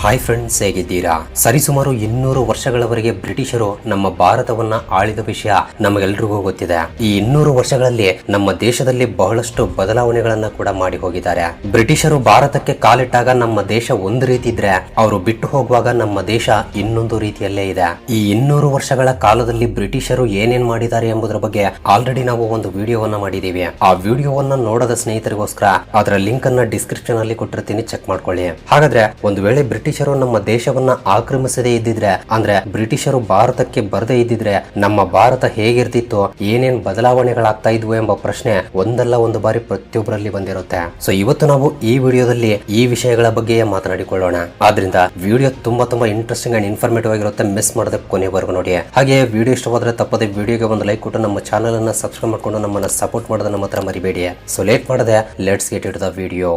Hi friends ಹೇಗಿದ್ದೀರಾ? ಸರಿಸುಮಾರು ಇನ್ನೂರು ವರ್ಷಗಳವರೆಗೆ ಬ್ರಿಟಿಷರು ನಮ್ಮ ಭಾರತವನ್ನ ಆಳಿದ ವಿಷಯ ನಮಗೆಲ್ರಿಗೂ ಗೊತ್ತಿದೆ. ಈ ಇನ್ನೂರು ವರ್ಷಗಳಲ್ಲಿ ನಮ್ಮ ದೇಶದಲ್ಲಿ ಬಹಳಷ್ಟು ಬದಲಾವಣೆಗಳನ್ನ ಕೂಡ ಮಾಡಿ ಹೋಗಿದ್ದಾರೆ. ಬ್ರಿಟಿಷರು ಭಾರತಕ್ಕೆ ಕಾಲಿಟ್ಟಾಗ ನಮ್ಮ ದೇಶ ಒಂದು ರೀತಿ ಇದ್ರೆ, ಅವರು ಬಿಟ್ಟು ಹೋಗುವಾಗ ನಮ್ಮ ದೇಶ ಇನ್ನೊಂದು ರೀತಿಯಲ್ಲೇ ಇದೆ. ಈ ಇನ್ನೂರು ವರ್ಷಗಳ ಕಾಲದಲ್ಲಿ ಬ್ರಿಟಿಷರು ಏನೇನ್ ಮಾಡಿದ್ದಾರೆ ಎಂಬುದರ ಬಗ್ಗೆ ಆಲ್ರೆಡಿ ನಾವು ಒಂದು ವಿಡಿಯೋವನ್ನ ಮಾಡಿದೀವಿ. ಆ ವಿಡಿಯೋವನ್ನ ನೋಡದ ಸ್ನೇಹಿತರಿಗೋಸ್ಕರ ಅದರ ಲಿಂಕ್ ಅನ್ನ ಡಿಸ್ಕ್ರಿಪ್ಷನ್ ಅಲ್ಲಿ ಕೊಟ್ಟಿರ್ತೀನಿ ಚೆಕ್ ಮಾಡ್ಕೊಳ್ಳಿ. ಹಾಗಾದ್ರೆ, ಒಂದು ವೇಳೆ ಬ್ರಿಟಿಷರು ನಮ್ಮ ದೇಶವನ್ನ ಆಕ್ರಮಿಸದೇ ಇದ್ದಿದ್ರೆ, ಅಂದ್ರೆ ಬ್ರಿಟಿಷರು ಭಾರತಕ್ಕೆ ಬರದೇ ಇದ್ದಿದ್ರೆ ನಮ್ಮ ಭಾರತ ಹೇಗಿರ್ತಿತ್ತು, ಏನೇನ್ ಬದಲಾವಣೆಗಳಾಗ್ತಾ ಇದ್ವು ಎಂಬ ಪ್ರಶ್ನೆ ಒಂದಲ್ಲ ಒಂದು ಬಾರಿ ಪ್ರತಿಯೊಬ್ಬರಲ್ಲಿ ಬಂದಿರುತ್ತೆ. ಸೊ ಇವತ್ತು ನಾವು ಈ ವಿಡಿಯೋದಲ್ಲಿ ಈ ವಿಷಯಗಳ ಬಗ್ಗೆ ಮಾತನಾಡಿಕೊಳ್ಳೋಣ. ಆದ್ರಿಂದ ವಿಡಿಯೋ ತುಂಬಾ ತುಂಬಾ ಇಂಟ್ರೆಸ್ಟಿಂಗ್ ಅಂಡ್ ಇನ್ಫಾರ್ಮೇಟಿವ್ ಆಗಿರುತ್ತೆ. ಮಿಸ್ ಮಾಡದೆ ಕೊನೆವರೆಗೂ ನೋಡಿ. ಹಾಗೆ ವಿಡಿಯೋ ಇಷ್ಟವಾದ್ರೆ ತಪ್ಪದೆ ವಿಡಿಯೋಗೆ ಒಂದು ಲೈಕ್ ಕೊಟ್ಟು ನಮ್ಮ ಚಾನಲ್ ಅನ್ನ ಸಬ್ಸ್ಕ್ರೈಬ್ ಮಾಡ್ಕೊಂಡು ನಮ್ಮನ್ನ ಸಪೋರ್ಟ್ ಮಾಡೋದನ್ನ ಮಾತ್ರ ಮರಿಬೇಡಿ. ಸೊ ಲೇಟ್ ಮಾಡದೆ let's get it the video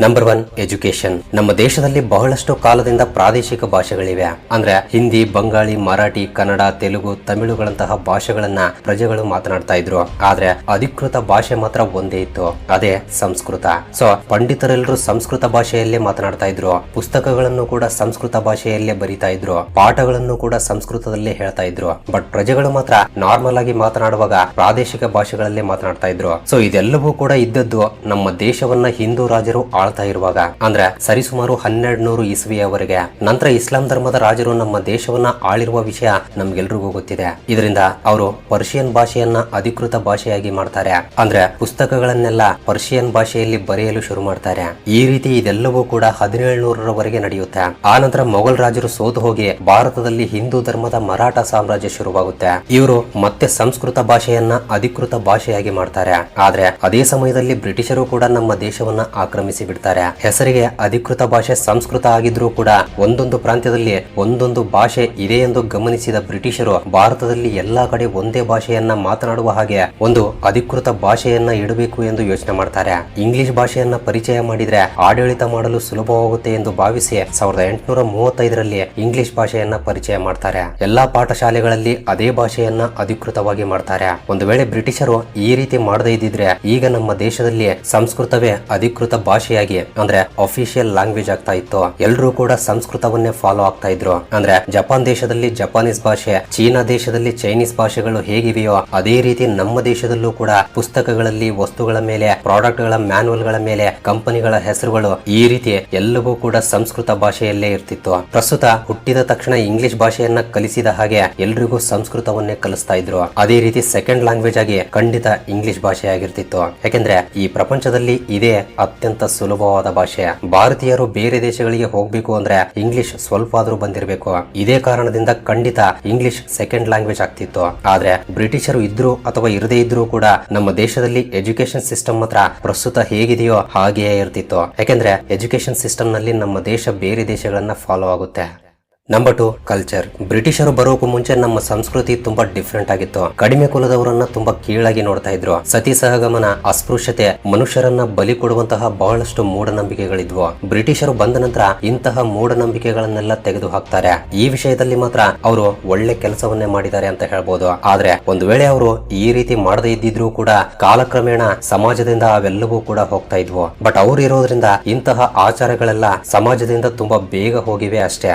number one education ನಮ್ಮ ದೇಶದಲ್ಲಿ ಬಹಳಷ್ಟು ಕಾಲದಿಂದ ಪ್ರಾದೇಶಿಕ ಭಾಷೆಗಳಿವೆ. ಅಂದ್ರೆ ಹಿಂದಿ, ಬಂಗಾಳಿ, ಮರಾಠಿ, ಕನ್ನಡ, ತೆಲುಗು, ತಮಿಳುಗಳಂತಹ ಭಾಷೆಗಳನ್ನ ಪ್ರಜೆಗಳು ಮಾತನಾಡ್ತಾ ಇದ್ರು. ಆದ್ರೆ ಅಧಿಕೃತ ಭಾಷೆ ಮಾತ್ರ ಒಂದೇ ಇತ್ತು. ಅದೇ ಸಂಸ್ಕೃತ. ಸೊ ಪಂಡಿತರೆಲ್ಲರೂ ಸಂಸ್ಕೃತ ಭಾಷೆಯಲ್ಲೇ ಮಾತನಾಡ್ತಾ ಇದ್ರು. ಪುಸ್ತಕಗಳನ್ನು ಕೂಡ ಸಂಸ್ಕೃತ ಭಾಷೆಯಲ್ಲೇ ಬರೀತಾ ಇದ್ರು. ಪಾಠಗಳನ್ನು ಕೂಡ ಸಂಸ್ಕೃತದಲ್ಲೇ ಹೇಳ್ತಾ ಇದ್ರು. ಬಟ್ ಪ್ರಜೆಗಳು ಮಾತ್ರ ನಾರ್ಮಲ್ ಆಗಿ ಮಾತನಾಡುವಾಗ ಪ್ರಾದೇಶಿಕ ಭಾಷೆಗಳಲ್ಲೇ ಮಾತನಾಡ್ತಾ ಇದ್ರು. ಸೊ ಇದೆಲ್ಲವೂ ಕೂಡ ಇದ್ದದ್ದು ನಮ್ಮ ದೇಶವನ್ನ ಹಿಂದೂ ರಾಜರು ಆಳ್ತಾ ಇರುವಾಗ. ಅಂದ್ರೆ ಸರಿಸುಮಾರು ಹನ್ನೆರಡು ನೂರು ಇಸ್ವಿಯವರೆಗೆ ನಂತರ ಇಸ್ಲಾಂ ಧರ್ಮದ ರಾಜರು ನಮ್ಮ ದೇಶವನ್ನ ಆಳಿರುವ ವಿಷಯ ನಮ್ಗೆಲ್ರಿಗೂ ಗೊತ್ತಿದೆ. ಇದರಿಂದ ಅವರು ಪರ್ಷಿಯನ್ ಭಾಷೆಯನ್ನ ಅಧಿಕೃತ ಭಾಷೆಯಾಗಿ ಮಾಡ್ತಾರೆ. ಅಂದ್ರೆ ಪುಸ್ತಕಗಳನ್ನೆಲ್ಲ ಪರ್ಷಿಯನ್ ಭಾಷೆಯಲ್ಲಿ ಬರೆಯಲು ಶುರು ಮಾಡ್ತಾರೆ. ಈ ರೀತಿ ಇದೆಲ್ಲವೂ ಕೂಡ ಹದಿನೇಳು ನೂರರವರೆಗೆ ನಡೆಯುತ್ತೆ. ಆ ನಂತರ ಮೊಘಲ್ ರಾಜರು ಸೋತು ಹೋಗಿ ಭಾರತದಲ್ಲಿ ಹಿಂದೂ ಧರ್ಮದ ಮರಾಠ ಸಾಮ್ರಾಜ್ಯ ಶುರುವಾಗುತ್ತೆ. ಇವರು ಮತ್ತೆ ಸಂಸ್ಕೃತ ಭಾಷೆಯನ್ನ ಅಧಿಕೃತ ಭಾಷೆಯಾಗಿ ಮಾಡ್ತಾರೆ. ಆದ್ರೆ ಅದೇ ಸಮಯದಲ್ಲಿ ಬ್ರಿಟಿಷರು ಕೂಡ ನಮ್ಮ ದೇಶವನ್ನ ಆಕ್ರಮಿಸಿ ಬಿಡ್ತಾರೆ ಹೆಸರಿಗೆ ಅಧಿಕೃತ ಭಾಷೆ ಸಂಸ್ಕೃತ ಆಗಿದ್ರೂ ಕೂಡ ಒಂದೊಂದು ಪ್ರಾಂತ್ಯದಲ್ಲಿ ಒಂದೊಂದು ಭಾಷೆ ಇದೆ ಎಂದು ಗಮನಿಸಿದ ಬ್ರಿಟಿಷರು ಭಾರತದಲ್ಲಿ ಎಲ್ಲಾ ಕಡೆ ಒಂದೇ ಭಾಷೆಯನ್ನ ಮಾತನಾಡುವ ಹಾಗೆ ಒಂದು ಅಧಿಕೃತ ಭಾಷೆಯನ್ನ ಇಡಬೇಕು ಎಂದು ಯೋಚನೆ ಮಾಡ್ತಾರೆ. ಇಂಗ್ಲಿಷ್ ಭಾಷೆಯನ್ನ ಪರಿಚಯ ಮಾಡಿದ್ರೆ ಆಡಳಿತ ಮಾಡಲು ಸುಲಭವಾಗುತ್ತೆ ಎಂದು ಭಾವಿಸಿ ಸಾವಿರದ ಎಂಟುನೂರ ಮೂವತ್ತೈದರಲ್ಲಿ ಇಂಗ್ಲಿಷ್ ಭಾಷೆಯನ್ನ ಪರಿಚಯ ಮಾಡ್ತಾರೆ. ಎಲ್ಲಾ ಪಾಠಶಾಲೆಗಳಲ್ಲಿ ಅದೇ ಭಾಷೆಯನ್ನ ಅಧಿಕೃತವಾಗಿ ಮಾಡ್ತಾರೆ. ಒಂದು ವೇಳೆ ಬ್ರಿಟಿಷರು ಈ ರೀತಿ ಮಾಡದೇ ಇದ್ದಿದ್ರೆ ಈಗ ನಮ್ಮ ದೇಶದಲ್ಲಿ ಸಂಸ್ಕೃತವೇ ಅಧಿಕೃತ ಭಾಷೆಯಾಗಿ ಅಂದ್ರೆ ಅಫಿಷಿಯಲ್ ಲ್ಯಾಂಗ್ವೇಜ್ ಆಗ್ತಾ ಇತ್ತು. ಎಲ್ಲರೂ ಕೂಡ ಸಂಸ್ಕೃತವನ್ನೇ ಫಾಲೋ ಆಗ್ತಾ ಇದ್ರು. ಅಂದ್ರೆ ಜಪಾನ್ ದೇಶದಲ್ಲಿ ಜಪಾನೀಸ್ ಭಾಷೆ, ಚೀನಾ ದೇಶದಲ್ಲಿ ಚೈನೀಸ್ ಭಾಷೆಗಳು ಹೇಗಿವೆಯೋ, ಅದೇ ರೀತಿ ನಮ್ಮ ದೇಶದಲ್ಲೂ ಕೂಡ ಪುಸ್ತಕಗಳಲ್ಲಿ ವಸ್ತುಗಳ ಮೇಲೆ ಪ್ರಾಡಕ್ಟ್ಗಳ ಮ್ಯಾನುವಲ್ಗಳ ಮೇಲೆ, ಕಂಪನಿಗಳ ಹೆಸರುಗಳು ಈ ರೀತಿ ಎಲ್ಲವೂ ಕೂಡ ಸಂಸ್ಕೃತ ಭಾಷೆಯಲ್ಲೇ ಇರ್ತಿತ್ತು. ಪ್ರಸ್ತುತ ಹುಟ್ಟಿದ ತಕ್ಷಣ ಇಂಗ್ಲಿಷ್ ಭಾಷೆಯನ್ನ ಕಲಿಸಿದ ಹಾಗೆ ಎಲ್ರಿಗೂ ಸಂಸ್ಕೃತವನ್ನೇ ಕಲಿಸ್ತಾ ಇದ್ರು. ಅದೇ ರೀತಿ ಸೆಕೆಂಡ್ ಲ್ಯಾಂಗ್ವೇಜ್ ಆಗಿ ಖಂಡಿತ ಇಂಗ್ಲಿಷ್ ಭಾಷೆ ಆಗಿರ್ತಿತ್ತು ಯಾಕೆಂದ್ರೆ ಈ ಪ್ರಪಂಚದಲ್ಲಿ ಇದೇ ಅತ್ಯಂತ ಸುಲಭವಾದ ಭಾಷೆ. ಭಾರತೀಯರು ಬೇರೆ ದೇಶಗಳಿಗೆ ಹೋಗ್ಬೇಕು ಅಂದ್ರೆ ಇಂಗ್ಲಿಷ್ ಸ್ವಲ್ಪ ಆದ್ರೂ ಬಂದಿರಬೇಕು. ಇದೇ ಕಾರಣದಿಂದ ಖಂಡಿತ ಇಂಗ್ಲಿಷ್ ಸೆಕೆಂಡ್ ಲ್ಯಾಂಗ್ವೇಜ್ ಆಗ್ತಿತ್ತು. ಆದ್ರೆ ಬ್ರಿಟಿಷರು ಇದ್ರು ಅಥವಾ ಇರದೇ ಇದ್ರೂ ಕೂಡ ನಮ್ಮ ದೇಶದಲ್ಲಿ ಎಜುಕೇಶನ್ ಸಿಸ್ಟಮ್ ಮಾತ್ರ ಪ್ರಸ್ತುತ ಹೇಗಿದೆಯೋ ಹಾಗೆಯೇ ಇರ್ತಿತ್ತು. ಯಾಕೆಂದ್ರೆ ಎಜುಕೇಶನ್ ಸಿಸ್ಟಮ್ನಲ್ಲಿ ನಮ್ಮ ದೇಶ ಬೇರೆ ದೇಶಗಳನ್ನ ಫಾಲೋ ಆಗುತ್ತೆ. ನಂಬರ್ ಟು ಕಲ್ಚರ್ ಬ್ರಿಟಿಷರು ಬರೋಕು ಮುಂಚೆ ನಮ್ಮ ಸಂಸ್ಕೃತಿ ತುಂಬಾ ಡಿಫ್ರೆಂಟ್ ಆಗಿತ್ತು. ಕಡಿಮೆ ಕುಲದವರನ್ನ ತುಂಬಾ ಕೀಳಾಗಿ ನೋಡ್ತಾ ಇದ್ರು. ಸತಿ ಸಹಗಮನ, ಅಸ್ಪೃಶ್ಯತೆ, ಮನುಷ್ಯರನ್ನ ಬಲಿ ಕೊಡುವಂತಹ ಬಹಳಷ್ಟು ಮೂಢನಂಬಿಕೆಗಳಿದ್ವು. ಬ್ರಿಟಿಷರು ಬಂದ ನಂತರ ಇಂತಹ ಮೂಢನಂಬಿಕೆಗಳನ್ನೆಲ್ಲ ತೆಗೆದು ಹಾಕ್ತಾರೆ ಈ ವಿಷಯದಲ್ಲಿ ಮಾತ್ರ ಅವರು ಒಳ್ಳೆ ಕೆಲಸವನ್ನೇ ಮಾಡಿದ್ದಾರೆ ಅಂತ ಹೇಳ್ಬೋದು. ಆದ್ರೆ ಒಂದು ವೇಳೆ ಅವರು ಈ ರೀತಿ ಮಾಡದೇ ಇದ್ದಿದ್ರು ಕೂಡ ಕಾಲಕ್ರಮೇಣ ಸಮಾಜದಿಂದ ಅವೆಲ್ಲವೂ ಕೂಡ ಹೋಗ್ತಾ ಇದ್ವು. ಬಟ್ ಅವ್ರು ಇರೋದ್ರಿಂದ ಇಂತಹ ಆಚಾರಗಳೆಲ್ಲ ಸಮಾಜದಿಂದ ತುಂಬಾ ಬೇಗ ಹೋಗಿವೆ ಅಷ್ಟೇ.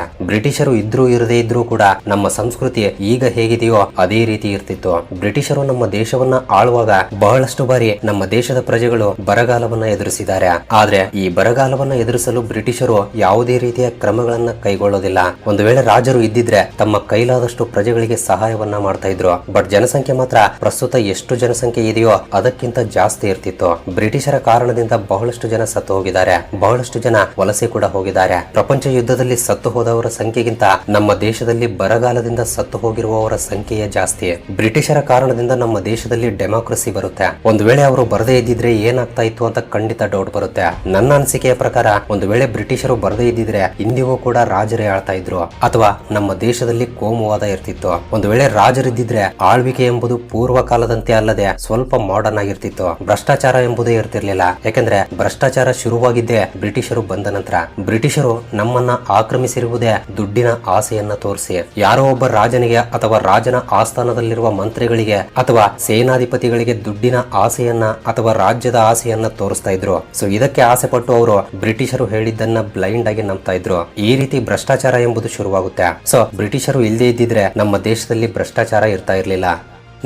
ಬ್ರಿಟಿಷರು ಇದ್ರೂ ಇರದೇ ಇದ್ರೂ ಕೂಡ ನಮ್ಮ ಸಂಸ್ಕೃತಿ ಈಗ ಹೇಗಿದೆಯೋ ಅದೇ ರೀತಿ ಇರ್ತಿತ್ತು. ಬ್ರಿಟಿಷರು ನಮ್ಮ ದೇಶವನ್ನ ಆಳುವಾಗ ಬಹಳಷ್ಟು ಬಾರಿ ನಮ್ಮ ದೇಶದ ಪ್ರಜೆಗಳು ಬರಗಾಲವನ್ನ ಎದುರಿಸಿದ್ದಾರೆ. ಆದ್ರೆ ಈ ಬರಗಾಲವನ್ನ ಎದುರಿಸಲು ಬ್ರಿಟಿಷರು ಯಾವುದೇ ರೀತಿಯ ಕ್ರಮಗಳನ್ನ ಕೈಗೊಳ್ಳೋದಿಲ್ಲ. ಒಂದು ವೇಳೆ ರಾಜರು ಇದ್ದಿದ್ರೆ ತಮ್ಮ ಕೈಲಾದಷ್ಟು ಪ್ರಜೆಗಳಿಗೆ ಸಹಾಯವನ್ನ ಮಾಡ್ತಾ ಇದ್ರು. ಬಟ್ ಜನಸಂಖ್ಯೆ ಮಾತ್ರ ಪ್ರಸ್ತುತ ಎಷ್ಟು ಜನಸಂಖ್ಯೆ ಇದೆಯೋ ಅದಕ್ಕಿಂತ ಜಾಸ್ತಿ ಇರ್ತಿತ್ತು. ಬ್ರಿಟಿಷರ ಕಾರಣದಿಂದ ಬಹಳಷ್ಟು ಜನ ಸತ್ತು ಹೋಗಿದ್ದಾರೆ. ಬಹಳಷ್ಟು ಜನ ವಲಸೆ ಕೂಡ ಹೋಗಿದ್ದಾರೆ. ಪ್ರಪಂಚ ಯುದ್ಧದಲ್ಲಿ ಸತ್ತು ಹೋದವರ ಸಂಖ್ಯೆಗಿಂತ ನಮ್ಮ ದೇಶದಲ್ಲಿ ಬರಗಾಲದಿಂದ ಸತ್ತು ಹೋಗಿರುವವರ ಸಂಖ್ಯೆಯೇ ಜಾಸ್ತಿ. ಬ್ರಿಟಿಷರ ಕಾರಣದಿಂದ ನಮ್ಮ ದೇಶದಲ್ಲಿ ಡೆಮಾಕ್ರಸಿ ಬರುತ್ತೆ. ಒಂದು ವೇಳೆ ಅವರು ಬರದೇ ಇದ್ದಿದ್ರೆ ಏನಾಗ್ತಾ ಇತ್ತು ಅಂತ ಖಂಡಿತ ಡೌಟ್ ಬರುತ್ತೆ. ನನ್ನ ಅನಿಸಿಕೆಯ ಪ್ರಕಾರ, ಒಂದು ವೇಳೆ ಬ್ರಿಟಿಷರು ಬರದೇ ಇದ್ದಿದ್ರೆ ಇಂದಿಗೂ ಕೂಡ ರಾಜರೇ ಆಳ್ತಾ ಇದ್ರು. ಅಥವಾ ನಮ್ಮ ದೇಶದಲ್ಲಿ ಕೋಮುವಾದ ಇರ್ತಿತ್ತು. ಒಂದು ವೇಳೆ ರಾಜರಿದ್ದಿದ್ರೆ ಆಳ್ವಿಕೆ ಎಂಬುದು ಪೂರ್ವ ಕಾಲದಂತೆ ಅಲ್ಲದೆ ಸ್ವಲ್ಪ ಮಾಡರ್ನ್ ಆಗಿರ್ತಿತ್ತು. ಭ್ರಷ್ಟಾಚಾರ ಎಂಬುದೇ ಇರ್ತಿರ್ಲಿಲ್ಲ. ಯಾಕಂದ್ರೆ ಭ್ರಷ್ಟಾಚಾರ ಶುರುವಾಗಿದ್ದೇ ಬ್ರಿಟಿಷರು ಬಂದ ನಂತರ. ಬ್ರಿಟಿಷರು ನಮ್ಮನ್ನ ಆಕ್ರಮಿಸಿರುವುದೇ ದುಡ್ಡಿನ ದುಡ್ಡಿನ ಆಸೆಯನ್ನ ತೋರಿಸಿ. ಯಾರೋ ಒಬ್ಬ ರಾಜನಿಗೆ ಅಥವಾ ರಾಜನ ಆಸ್ಥಾನದಲ್ಲಿರುವ ಮಂತ್ರಿಗಳಿಗೆ ಅಥವಾ ಸೇನಾಧಿಪತಿಗಳಿಗೆ ದುಡ್ಡಿನ ಆಸೆಯನ್ನ ಅಥವಾ ರಾಜ್ಯದ ಆಸೆಯನ್ನ ತೋರಿಸ್ತಾ ಇದ್ರು. ಸೊ ಇದಕ್ಕೆ ಆಸೆ ಪಟ್ಟು ಅವರು ಬ್ರಿಟಿಷರು ಹೇಳಿದ್ದನ್ನ ಬ್ಲೈಂಡ್ ಆಗಿ ನಂಬ್ತಾ ಇದ್ರು. ಈ ರೀತಿ ಭ್ರಷ್ಟಾಚಾರ ಎಂಬುದು ಶುರುವಾಗುತ್ತೆ. ಸೊ ಬ್ರಿಟಿಷರು ಇಲ್ಲದೆ ಇದ್ದಿದ್ರೆ ನಮ್ಮ ದೇಶದಲ್ಲಿ ಭ್ರಷ್ಟಾಚಾರ ಇರ್ತಾ ಇರಲಿಲ್ಲ.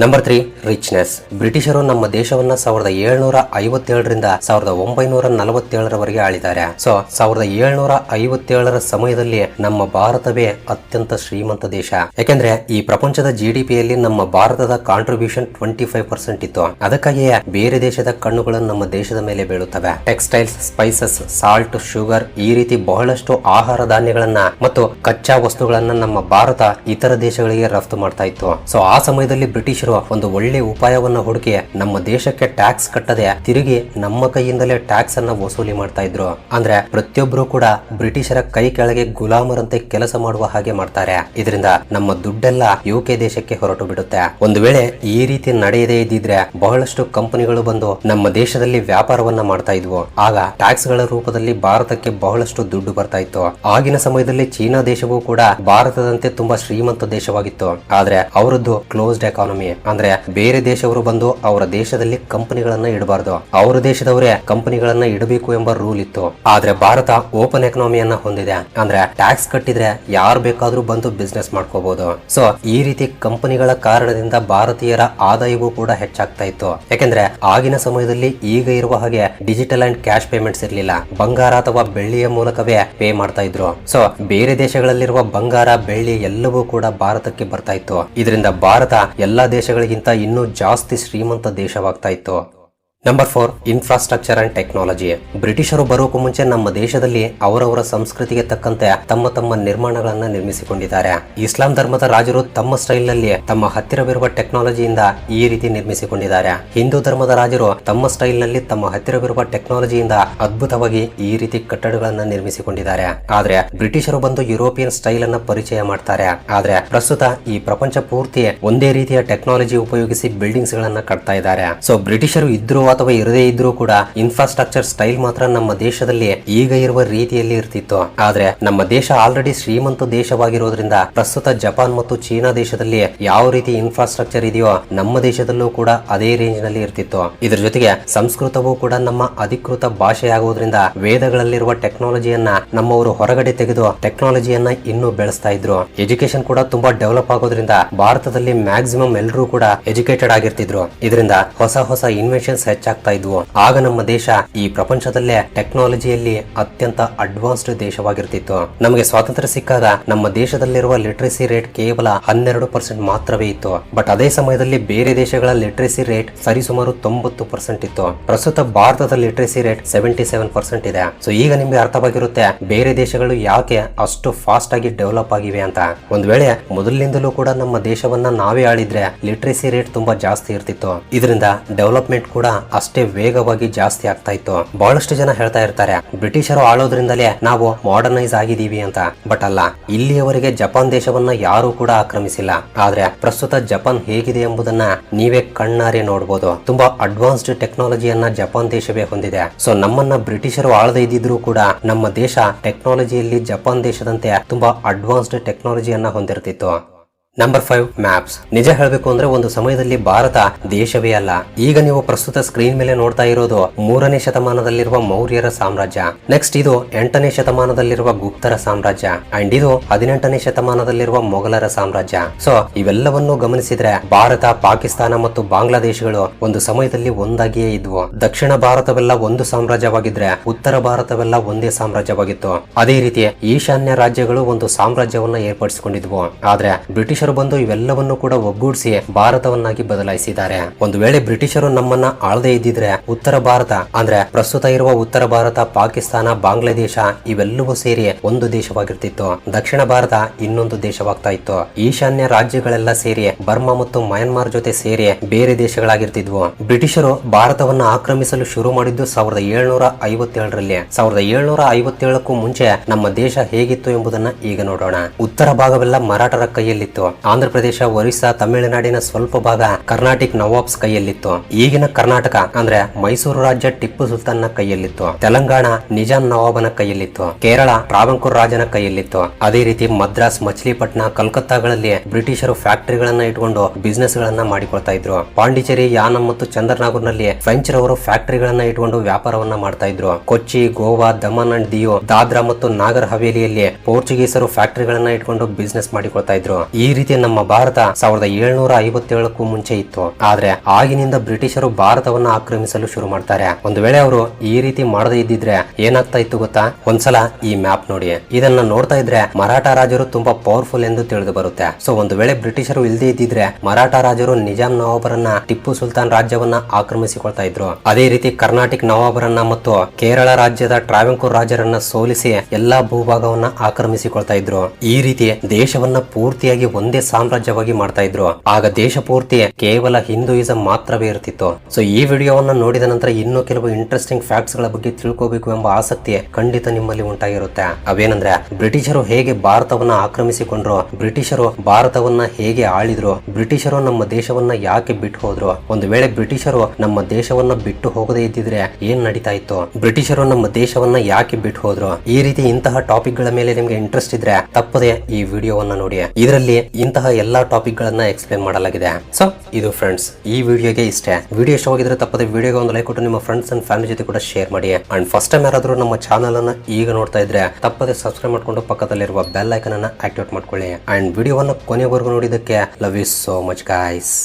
ನಂಬರ್ ತ್ರೀ ರಿಚ್ನೆಸ್ ಬ್ರಿಟಿಷರು ನಮ್ಮ ದೇಶವನ್ನ ಸಾವಿರದ ಏಳ್ನೂರ ಐವತ್ತೇಳರಿಂದ ಸಾವಿರದ ಒಂಬೈನೂರ ನಲವತ್ತೇಳರವರೆಗೆ ಆಳಿದ್ದಾರೆ. ಸೊ ಸಾವಿರದ ಏಳ್ನೂರ ಐವತ್ತೇಳರ ಸಮಯದಲ್ಲಿ ನಮ್ಮ ಭಾರತವೇ ಅತ್ಯಂತ ಶ್ರೀಮಂತ ದೇಶ. ಯಾಕೆಂದ್ರೆ ಈ ಪ್ರಪಂಚದ ಜಿ ಡಿ ಪಿಯಲ್ಲಿ ನಮ್ಮ ಭಾರತದ ಕಾಂಟ್ರಿಬ್ಯೂಷನ್ ಟ್ವೆಂಟಿ ಫೈವ್ ಪರ್ಸೆಂಟ್ ಇತ್ತು. ಅದಕ್ಕಾಗಿಯೇ ಬೇರೆ ದೇಶದ ಕಣ್ಣುಗಳು ನಮ್ಮ ದೇಶದ ಮೇಲೆ ಬೀಳುತ್ತವೆ. ಟೆಕ್ಸ್ಟೈಲ್ಸ್ ಸ್ಪೈಸಸ್ ಸಾಲ್ಟ್ ಶುಗರ್ ಈ ರೀತಿ ಬಹಳಷ್ಟು ಆಹಾರ ಧಾನ್ಯಗಳನ್ನ ಮತ್ತು ಕಚ್ಚಾ ವಸ್ತುಗಳನ್ನ ನಮ್ಮ ಭಾರತ ಇತರ ದೇಶಗಳಿಗೆ ರಫ್ತು ಮಾಡ್ತಾ ಇತ್ತು. ಸೊ ಆ ಸಮಯದಲ್ಲಿ ಬ್ರಿಟಿಷರು ಒಂದು ಒಳ್ಳೆ ಉಪಾಯವನ್ನ ಹುಡುಕಿ ನಮ್ಮ ದೇಶಕ್ಕೆ ಟ್ಯಾಕ್ಸ್ ಕಟ್ಟದೆ ತಿರುಗಿ ನಮ್ಮ ಕೈಯಿಂದಲೇ ಟ್ಯಾಕ್ಸ್ ಅನ್ನ ವಸೂಲಿ ಮಾಡ್ತಾ ಇದ್ರು. ಅಂದ್ರೆ ಪ್ರತಿಯೊಬ್ಬರು ಕೂಡ ಬ್ರಿಟಿಷರ ಕೈ ಕೆಳಗೆ ಗುಲಾಮರಂತೆ ಕೆಲಸ ಮಾಡುವ ಹಾಗೆ ಮಾಡ್ತಾರೆ. ಇದರಿಂದ ನಮ್ಮ ದುಡ್ಡೆಲ್ಲ ಯು ಕೆ ದೇಶಕ್ಕೆ ಹೊರಟು ಬಿಡುತ್ತೆ. ಒಂದು ವೇಳೆ ಈ ರೀತಿ ನಡೆಯದೇ ಇದ್ದಿದ್ರೆ ಬಹಳಷ್ಟು ಕಂಪನಿಗಳು ಬಂದು ನಮ್ಮ ದೇಶದಲ್ಲಿ ವ್ಯಾಪಾರವನ್ನ ಮಾಡ್ತಾ ಇದ್ವು. ಆಗ ಟ್ಯಾಕ್ಸ್ಗಳ ರೂಪದಲ್ಲಿ ಭಾರತಕ್ಕೆ ಬಹಳಷ್ಟು ದುಡ್ಡು ಬರ್ತಾ ಇತ್ತು. ಆಗಿನ ಸಮಯದಲ್ಲಿ ಚೀನಾ ದೇಶವೂ ಕೂಡ ಭಾರತದಂತೆ ತುಂಬಾ ಶ್ರೀಮಂತ ದೇಶವಾಗಿತ್ತು. ಆದ್ರೆ ಅವರದ್ದು ಕ್ಲೋಸ್ಡ್ ಎಕಾನಮಿ ಅಂದ್ರೆ ಬೇರೆ ದೇಶವರು ಬಂದು ಅವರ ದೇಶದಲ್ಲಿ ಕಂಪನಿಗಳನ್ನ ಇಡಬಾರ್ದು. ಅವರ ದೇಶದವರೇ ಕಂಪನಿಗಳನ್ನ ಇಡಬೇಕು ಎಂಬ ರೂಲ್ ಇತ್ತು. ಆದ್ರೆ ಭಾರತ ಓಪನ್ ಎಕನಾಮಿಯನ್ನ ಹೊಂದಿದೆ. ಅಂದ್ರೆ ಟ್ಯಾಕ್ಸ್ ಕಟ್ಟಿದ್ರೆ ಯಾರು ಬೇಕಾದ್ರೂ ಬಂದು ಬಿಸ್ನೆಸ್ ಮಾಡ್ಕೋಬಹುದು ಸೊ, ಈ ರೀತಿ ಕಂಪನಿಗಳ ಕಾರಣದಿಂದ ಭಾರತೀಯರ ಆದಾಯವೂ ಕೂಡ ಹೆಚ್ಚಾಗ್ತಾ ಇತ್ತು. ಯಾಕೆಂದ್ರೆ ಆಗಿನ ಸಮಯದಲ್ಲಿ ಈಗ ಇರುವ ಹಾಗೆ ಡಿಜಿಟಲ್ ಅಂಡ್ ಕ್ಯಾಶ್ ಪೇಮೆಂಟ್ಸ್ ಇರಲಿಲ್ಲ. ಬಂಗಾರ ಅಥವಾ ಬೆಳ್ಳಿಯ ಮೂಲಕವೇ ಪೇ ಮಾಡ್ತಾ ಇದ್ರು. ಸೊ, ಬೇರೆ ದೇಶಗಳಲ್ಲಿರುವ ಬಂಗಾರ, ಬೆಳ್ಳಿ ಎಲ್ಲವೂ ಕೂಡ ಭಾರತಕ್ಕೆ ಬರ್ತಾ ಇತ್ತು. ಇದರಿಂದ ಭಾರತ ಎಲ್ಲಾ ದೇಶಗಳಿಗಿಂತ ಇನ್ನೂ ಜಾಸ್ತಿ ಶ್ರೀಮಂತ ದೇಶವಾಗ್ತಾ ಇತ್ತು. Number four infrastructure and technology ಬ್ರಿಟಿಷರು ಬರೋಕು ಮುಂಚೆ ನಮ್ಮ ದೇಶದಲ್ಲಿ ಅವರವರ ಸಂಸ್ಕೃತಿಗೆ ತಕ್ಕಂತೆ ತಮ್ಮ ತಮ್ಮ ನಿರ್ಮಾಣಗಳನ್ನ ನಿರ್ಮಿಸಿಕೊಂಡಿದ್ದಾರೆ. ಇಸ್ಲಾಂ ಧರ್ಮದ ರಾಜರು ತಮ್ಮ ಸ್ಟೈಲ್ನಲ್ಲಿ ತಮ್ಮ ಹತ್ತಿರವಿರುವ ಟೆಕ್ನಾಲಜಿಯಿಂದ ಈ ರೀತಿ ನಿರ್ಮಿಸಿಕೊಂಡಿದ್ದಾರೆ. ಹಿಂದೂ ಧರ್ಮದ ರಾಜರು ತಮ್ಮ ಸ್ಟೈಲ್ನಲ್ಲಿ ತಮ್ಮ ಹತ್ತಿರವಿರುವ ಟೆಕ್ನಾಲಜಿಯಿಂದ ಅದ್ಭುತವಾಗಿ ಈ ರೀತಿ ಕಟ್ಟಡಗಳನ್ನ ನಿರ್ಮಿಸಿಕೊಂಡಿದ್ದಾರೆ. ಆದ್ರೆ ಬ್ರಿಟಿಷರು ಬಂದು ಯುರೋಪಿಯನ್ ಸ್ಟೈಲ್ ಅನ್ನ ಪರಿಚಯ ಮಾಡ್ತಾರೆ. ಆದ್ರೆ ಪ್ರಸ್ತುತ ಈ ಪ್ರಪಂಚ ಪೂರ್ತಿ ಒಂದೇ ರೀತಿಯ ಟೆಕ್ನಾಲಜಿ ಉಪಯೋಗಿಸಿ ಬಿಲ್ಡಿಂಗ್ಸ್ ಗಳನ್ನ ಕಟ್ತಾ ಇದ್ದಾರೆ. ಸೊ ಬ್ರಿಟಿಷರು ಇದ್ರು ಅಥವಾ ಇರದೇ ಇದ್ರೂ ಕೂಡ ಇನ್ಫ್ರಾಸ್ಟ್ರಕ್ಚರ್ ಸ್ಟೈಲ್ ಮಾತ್ರ ನಮ್ಮ ದೇಶದಲ್ಲಿ ಈಗ ಇರುವ ರೀತಿಯಲ್ಲಿ ಇರ್ತಿತ್ತು. ಆದ್ರೆ ನಮ್ಮ ದೇಶ ಆಲ್ರೆಡಿ ಶ್ರೀಮಂತ ದೇಶವಾಗಿರೋದ್ರಿಂದ ಪ್ರಸ್ತುತ ಜಪಾನ್ ಮತ್ತು ಚೀನಾ ದೇಶದಲ್ಲಿ ಯಾವ ರೀತಿ ಇನ್ಫ್ರಾಸ್ಟ್ರಕ್ಚರ್ ಇದೆಯೋ ನಮ್ಮ ದೇಶದಲ್ಲೂ ಕೂಡ ಅದೇ ರೇಂಜ್ನಲ್ಲಿ ಇರ್ತಿತ್ತು. ಇದ್ರ ಜೊತೆಗೆ ಸಂಸ್ಕೃತವೂ ಕೂಡ ನಮ್ಮ ಅಧಿಕೃತ ಭಾಷೆಯಾಗುವುದರಿಂದ ವೇದಗಳಲ್ಲಿರುವ ಟೆಕ್ನಾಲಜಿಯನ್ನ ನಮ್ಮವರು ಹೊರಗಡೆ ತೆಗೆದು ಟೆಕ್ನಾಲಜಿಯನ್ನ ಇನ್ನೂ ಬೆಳೆಸ್ತಾ ಇದ್ರು. ಎಜುಕೇಶನ್ ಕೂಡ ತುಂಬಾ ಡೆವಲಪ್ ಆಗೋದ್ರಿಂದ ಭಾರತದಲ್ಲಿ ಮ್ಯಾಕ್ಸಿಮಮ್ ಎಲ್ಲರೂ ಕೂಡ ಎಜುಕೇಟೆಡ್ ಆಗಿರ್ತಿದ್ರು. ಇದರಿಂದ ಹೊಸ ಹೊಸ ಇನ್ವೆನ್ಷನ್ಸ್ ಹೆಚ್ಚಾಗ್ತಾ ಇದ್ವು. ಆಗ ನಮ್ಮ ದೇಶ ಈ ಪ್ರಪಂಚದಲ್ಲೇ ಟೆಕ್ನಾಲಜಿಯಲ್ಲಿ ಅತ್ಯಂತ ಅಡ್ವಾನ್ಸ್ಡ್ ದೇಶವಾಗಿರ್ತಿತ್ತು. ನಮಗೆ ಸ್ವಾತಂತ್ರ್ಯ ಸಿಕ್ಕಾಗ ನಮ್ಮ ದೇಶದಲ್ಲಿರುವ ಲಿಟ್ರಸಿ ರೇಟ್ ಕೇವಲ ಹನ್ನೆರಡು ಪರ್ಸೆಂಟ್ ಮಾತ್ರವೇ ಇತ್ತು. ಬಟ್ ಅದೇ ಸಮಯದಲ್ಲಿ ಬೇರೆ ದೇಶಗಳ ಲಿಟ್ರಸಿ ರೇಟ್ ಸರಿಸುಮಾರು ತೊಂಬತ್ತು ಪರ್ಸೆಂಟ್ ಇತ್ತು. ಪ್ರಸ್ತುತ ಭಾರತದ literacy rate seventy seven percent ಇದೆ. ಸೊ ಈಗ ನಿಮ್ಗೆ ಅರ್ಥವಾಗಿರುತ್ತೆ ಬೇರೆ ದೇಶಗಳು ಯಾಕೆ ಅಷ್ಟು ಫಾಸ್ಟ್ ಆಗಿ ಡೆವಲಪ್ ಆಗಿವೆ ಅಂತ. ಒಂದ್ ವೇಳೆ ಮೊದಲಿನಿಂದಲೂ ಕೂಡ ನಮ್ಮ ದೇಶವನ್ನ ನಾವೇ ಆಳಿದ್ರೆ ಲಿಟ್ರಸಿ ರೇಟ್ ತುಂಬಾ ಜಾಸ್ತಿ ಇರ್ತಿತ್ತು. ಇದರಿಂದ ಡೆವಲಪ್ಮೆಂಟ್ ಕೂಡ ಅಷ್ಟೇ ವೇಗವಾಗಿ ಜಾಸ್ತಿ ಆಗ್ತಾ ಇತ್ತು. ಬಹಳಷ್ಟು ಜನ ಹೇಳ್ತಾ ಇರ್ತಾರೆ, ಬ್ರಿಟಿಷರು ಆಳೋದ್ರಿಂದಲೇ ನಾವು ಮಾಡರ್ನೈಸ್ ಆಗಿದ್ದೀವಿ ಅಂತ. ಬಟ್ ಅಲ್ಲ, ಇಲ್ಲಿಯವರೆಗೆ ಜಪಾನ್ ದೇಶವನ್ನ ಯಾರು ಕೂಡ ಆಕ್ರಮಿಸಿಲ್ಲ. ಆದ್ರೆ ಪ್ರಸ್ತುತ ಜಪಾನ್ ಹೇಗಿದೆ ಎಂಬುದನ್ನ ನೀವೇ ಕಣ್ಣಾರೆ ನೋಡಬಹುದು ತುಂಬಾ ಅಡ್ವಾನ್ಸ್ಡ್ ಟೆಕ್ನಾಲಜಿಯನ್ನ ಜಪಾನ್ ದೇಶವೇ ಹೊಂದಿದೆ. ಸೊ ನಮ್ಮನ್ನ ಬ್ರಿಟಿಷರು ಆಳದೇ ಇದ್ದಿದ್ರು ಕೂಡ ನಮ್ಮ ದೇಶ ಟೆಕ್ನಾಲಜಿಯಲ್ಲಿ ಜಪಾನ್ ದೇಶದಂತೆ ತುಂಬಾ ಅಡ್ವಾನ್ಸ್ಡ್ ಟೆಕ್ನಾಲಜಿಯನ್ನ ಹೊಂದಿರ್ತಿತ್ತು. ನಂಬರ್ ಫೈವ್ ಮ್ಯಾಪ್ಸ್ ನಿಜ ಹೇಳಬೇಕು ಅಂದ್ರೆ ಒಂದು ಸಮಯದಲ್ಲಿ ಭಾರತ ದೇಶವೇ ಅಲ್ಲ. ಈಗ ನೀವು ಪ್ರಸ್ತುತ ಸ್ಕ್ರೀನ್ ಮೇಲೆ ನೋಡ್ತಾ ಇರೋದು ಮೂರನೇ ಶತಮಾನದಲ್ಲಿರುವ ಮೌರ್ಯರ ಸಾಮ್ರಾಜ್ಯ. ನೆಕ್ಸ್ಟ್ ಇದು ಎಂಟನೇ ಶತಮಾನದಲ್ಲಿರುವ ಗುಪ್ತರ ಸಾಮ್ರಾಜ್ಯ. ಅಂಡ್ ಇದು ಹದಿನೆಂಟನೇ ಶತಮಾನದಲ್ಲಿರುವ ಮೊಘಲರ ಸಾಮ್ರಾಜ್ಯ. ಸೊ ಇವೆಲ್ಲವನ್ನು ಗಮನಿಸಿದ್ರೆ ಭಾರತ, ಪಾಕಿಸ್ತಾನ ಮತ್ತು ಬಾಂಗ್ಲಾದೇಶಗಳು ಒಂದು ಸಮಯದಲ್ಲಿ ಒಂದಾಗಿಯೇ ಇದ್ವು. ದಕ್ಷಿಣ ಭಾರತವೆಲ್ಲ ಒಂದು ಸಾಮ್ರಾಜ್ಯವಾಗಿದ್ರೆ ಉತ್ತರ ಭಾರತವೆಲ್ಲ ಒಂದೇ ಸಾಮ್ರಾಜ್ಯವಾಗಿತ್ತು. ಅದೇ ರೀತಿ ಈಶಾನ್ಯ ರಾಜ್ಯಗಳು ಒಂದು ಸಾಮ್ರಾಜ್ಯವನ್ನ ಏರ್ಪಡಿಸಿಕೊಂಡಿದ್ವು. ಆದ್ರೆ ಬ್ರಿಟಿಷರು ಬಂದು ಇವೆಲ್ಲವನ್ನು ಕೂಡ ಒಗ್ಗೂಡಿಸಿ ಭಾರತವನ್ನಾಗಿ ಬದಲಾಯಿಸಿದ್ದಾರೆ. ಒಂದು ವೇಳೆ ಬ್ರಿಟಿಷರು ನಮ್ಮನ್ನ ಆಳದೇ ಇದ್ದಿದ್ರೆ ಉತ್ತರ ಭಾರತ, ಅಂದ್ರೆ ಪ್ರಸ್ತುತ ಇರುವ ಉತ್ತರ ಭಾರತ, ಪಾಕಿಸ್ತಾನ, ಬಾಂಗ್ಲಾದೇಶ ಇವೆಲ್ಲವೂ ಸೇರಿ ಒಂದು ದೇಶವಾಗಿರ್ತಿತ್ತು. ದಕ್ಷಿಣ ಭಾರತ ಇನ್ನೊಂದು ದೇಶವಾಗ್ತಾ ಇತ್ತು. ಈಶಾನ್ಯ ರಾಜ್ಯಗಳೆಲ್ಲ ಸೇರಿ, ಬರ್ಮಾ ಮತ್ತು ಮಯನ್ಮಾರ್ ಜೊತೆ ಸೇರಿ ಬೇರೆ ದೇಶಗಳಾಗಿರ್ತಿದ್ವು. ಬ್ರಿಟಿಷರು ಭಾರತವನ್ನ ಆಕ್ರಮಿಸಲು ಶುರು ಮಾಡಿದ್ದು ಸಾವಿರದ ಏಳ್ನೂರ ಐವತ್ತೇಳರಲ್ಲಿ. ಸಾವಿರದ ಏಳ್ನೂರ ಐವತ್ತೇಳಕ್ಕೂ ಮುಂಚೆ ನಮ್ಮ ದೇಶ ಹೇಗಿತ್ತು ಎಂಬುದನ್ನ ಈಗ ನೋಡೋಣ. ಉತ್ತರ ಭಾಗವೆಲ್ಲ ಮರಾಠರ ಕೈಯಲ್ಲಿತ್ತು. ಆಂಧ್ರ ಪ್ರದೇಶ ಒರಿಸ್ಸಾ, ತಮಿಳುನಾಡಿನ ಸ್ವಲ್ಪ ಭಾಗ ಕರ್ನಾಟಕ ನವಾಬ್ಸ್ ಕೈಯಲ್ಲಿತ್ತು. ಈಗಿನ ಕರ್ನಾಟಕ ಅಂದ್ರೆ ಮೈಸೂರು ರಾಜ್ಯ ಟಿಪ್ಪು ಸುಲ್ತಾನ್ನ ಕೈಯಲ್ಲಿತ್ತು. ತೆಲಂಗಾಣ ನಿಜಾಂ ನವಾಬನ ಕೈಯಲ್ಲಿತ್ತು. ಕೇರಳ ಟ್ರಾವಂಕೂರ್ ರಾಜನ ಕೈಯಲ್ಲಿತ್ತು. ಅದೇ ರೀತಿ ಮದ್ರಾಸ್, ಮಚಿಲಿಪಟ್ನ, ಕಲ್ಕತ್ತಾಗಳಲ್ಲಿ ಬ್ರಿಟಿಷರು ಫ್ಯಾಕ್ಟರಿಗಳನ್ನ ಇಟ್ಕೊಂಡು ಬಿಸ್ನೆಸ್ ಗಳನ್ನ ಮಾಡಿಕೊಳ್ತಾ ಇದ್ರು. ಪಾಂಡಿಚೇರಿ, ಯಾನಂ ಮತ್ತು ಚಂದ್ರನಾಗೂರ್ನಲ್ಲಿ ಫ್ರೆಂಚ್ ರವರು ಫ್ಯಾಕ್ಟರಿಗಳನ್ನ ಇಟ್ಕೊಂಡು ವ್ಯಾಪಾರವನ್ನ ಮಾಡ್ತಾ ಇದ್ರು. ಕೊಚ್ಚಿ, ಗೋವಾ, ದಮನ್ ಅಂಡ್ ದಿಯೋ, ದಾದ್ರಾ ಮತ್ತು ನಾಗರ್ ಹವೇಲಿಯಲ್ಲಿ ಪೋರ್ಚುಗೀಸರು ಫ್ಯಾಕ್ಟರಿಗಳನ್ನ ಇಟ್ಕೊಂಡು ಬಿಸ್ನೆಸ್ ಮಾಡಿಕೊಳ್ತಾ ಇದ್ರು. ಈ ರೀತಿ ನಮ್ಮ ಭಾರತ ಸಾವಿರದ ಏಳ್ನೂರ ಐವತ್ತೇಳಕ್ಕೂ ಮುಂಚೆ ಇತ್ತು. ಆದ್ರೆ ಆಗಿನಿಂದ ಬ್ರಿಟಿಷರು ಭಾರತವನ್ನ ಆಕ್ರಮಿಸಲು ಶುರು ಮಾಡ್ತಾರೆ. ಒಂದು ವೇಳೆ ಅವರು ಈ ರೀತಿ ಮಾಡದೇ ಇದ್ದಿದ್ರೆ ಏನಾಗ್ತಾ ಇತ್ತು ಗೊತ್ತಾ? ಒಂದ್ಸಲ ಈ ಮ್ಯಾಪ್ ನೋಡಿ. ಇದನ್ನ ನೋಡ್ತಾ ಇದ್ರೆ ಮರಾಠ ರಾಜರು ತುಂಬಾ ಪವರ್ಫುಲ್ ಎಂದು ತಿಳಿದು ಬರುತ್ತೆ. ಸೊ ಒಂದು ವೇಳೆ ಬ್ರಿಟಿಷರು ಇಲ್ಲದೇ ಇದ್ದಿದ್ರೆ ಮರಾಠ ರಾಜರು ನಿಜಾಂ ನವಾಬರನ್ನ ಟಿಪ್ಪು ಸುಲ್ತಾನ್ ರಾಜ್ಯವನ್ನ ಆಕ್ರಮಿಸಿಕೊಳ್ತಾ ಇದ್ರು. ಅದೇ ರೀತಿ ಕರ್ನಾಟಕ ನವಾಬರನ್ನ ಮತ್ತು ಕೇರಳ ರಾಜ್ಯದ ಟ್ರಾವೆಂಕೂರ್ ರಾಜರನ್ನ ಸೋಲಿಸಿ ಎಲ್ಲಾ ಭೂಭಾಗವನ್ನ ಆಕ್ರಮಿಸಿಕೊಳ್ತಾ ಇದ್ರು. ಈ ರೀತಿ ದೇಶವನ್ನ ಪೂರ್ತಿಯಾಗಿ ಒಂದೇ ಸಾಮ್ರಾಜ್ಯವಾಗಿ ಮಾಡ್ತಾ ಇದ್ರು. ಆಗ ದೇಶ ಪೂರ್ತಿ ಕೇವಲ ಹಿಂದೂಯಿಸಂ ಮಾತ್ರವೇ ಇರ್ತಿತ್ತು. ಸೊ ಈ ವಿಡಿಯೋವನ್ನ ನೋಡಿದ ನಂತರ ಇನ್ನೂ ಕೆಲವು ಇಂಟ್ರೆಸ್ಟಿಂಗ್ ಫ್ಯಾಕ್ಟ್ಸ್ಗಳ ಬಗ್ಗೆ ತಿಳ್ಕೋಬೇಕು ಎಂಬ ಆಸಕ್ತಿ ಖಂಡಿತ ನಿಮ್ಮಲ್ಲಿ ಉಂಟಾಗಿರುತ್ತೆ. ಅವೇನಂದ್ರೆ, ಬ್ರಿಟಿಷರು ಹೇಗೆ ಭಾರತವನ್ನ ಆಕ್ರಮಿಸಿಕೊಂಡ್ರು, ಬ್ರಿಟಿಷರು ಭಾರತವನ್ನ ಹೇಗೆ ಆಳಿದ್ರು, ಬ್ರಿಟಿಷರು ನಮ್ಮ ದೇಶವನ್ನ ಯಾಕೆ ಬಿಟ್ಟು ಹೋದ್ರು, ಒಂದು ವೇಳೆ ಬ್ರಿಟಿಷರು ನಮ್ಮ ದೇಶವನ್ನ ಬಿಟ್ಟು ಹೋಗದೇ ಇದ್ದಿದ್ರೆ ಏನ್ ನಡೀತಾ ಇತ್ತು, ಬ್ರಿಟಿಷರು ನಮ್ಮ ದೇಶವನ್ನ ಯಾಕೆ ಬಿಟ್ಟು ಹೋದ್ರು, ಈ ರೀತಿ ಇಂತಹ ಟಾಪಿಕ್ಗಳ ಮೇಲೆ ನಿಮ್ಗೆ ಇಂಟ್ರೆಸ್ಟ್ ಇದ್ರೆ ತಪ್ಪದೆ ಈ ವಿಡಿಯೋವನ್ನ ನೋಡಿ. ಇದರಲ್ಲಿ ಇಂತಹ ಎಲ್ಲಾ ಟಾಪಿಕ್ ಗಳನ್ನ ಎಕ್ಸ್ಪ್ಲೇನ್ ಮಾಡಲಾಗಿದೆ. ಸೊ ಇದು ಫ್ರೆಂಡ್ಸ್ ಈ ವಿಡಿಯೋಗೆ ಇಷ್ಟೇ. ವಿಡಿಯೋ ಇಷ್ಟವಾಗಿದ್ರೆ ತಪ್ಪದೆ ವಿಡಿಯೋಗೆ ಒಂದು ಲೈಕ್ ಕೊಟ್ಟು ನಿಮ್ಮ ಫ್ರೆಂಡ್ಸ್ ಅಂಡ್ ಫ್ಯಾಮಿಲಿ ಜೊತೆ ಕೂಡ ಶೇರ್ ಮಾಡಿ. ಅಂಡ್ ಫಸ್ಟ್ ಟೈಮ್ ಯಾರಾದ್ರೂ ನಮ್ಮ ಚಾನಲ್ ಅನ್ನ ಈಗ ನೋಡ್ತಾ ಇದ್ರೆ, ತಪ್ಪದೆ ಸಬ್ಸ್ಕ್ರೈಬ್ ಮಾಡ್ಕೊಂಡು ಪಕ್ಕದಲ್ಲಿರುವ ಬೆಲ್ ಐಕನ್ ಅನ್ನ ಆಕ್ಟಿವೇಟ್ ಮಾಡ್ಕೊಳ್ಳಿ. ಅಂಡ್ ವಿಡಿಯೋವನ್ನು ಕೊನೆವರೆಗೂ ನೋಡಿದ್ದಕ್ಕೆ love you so much guys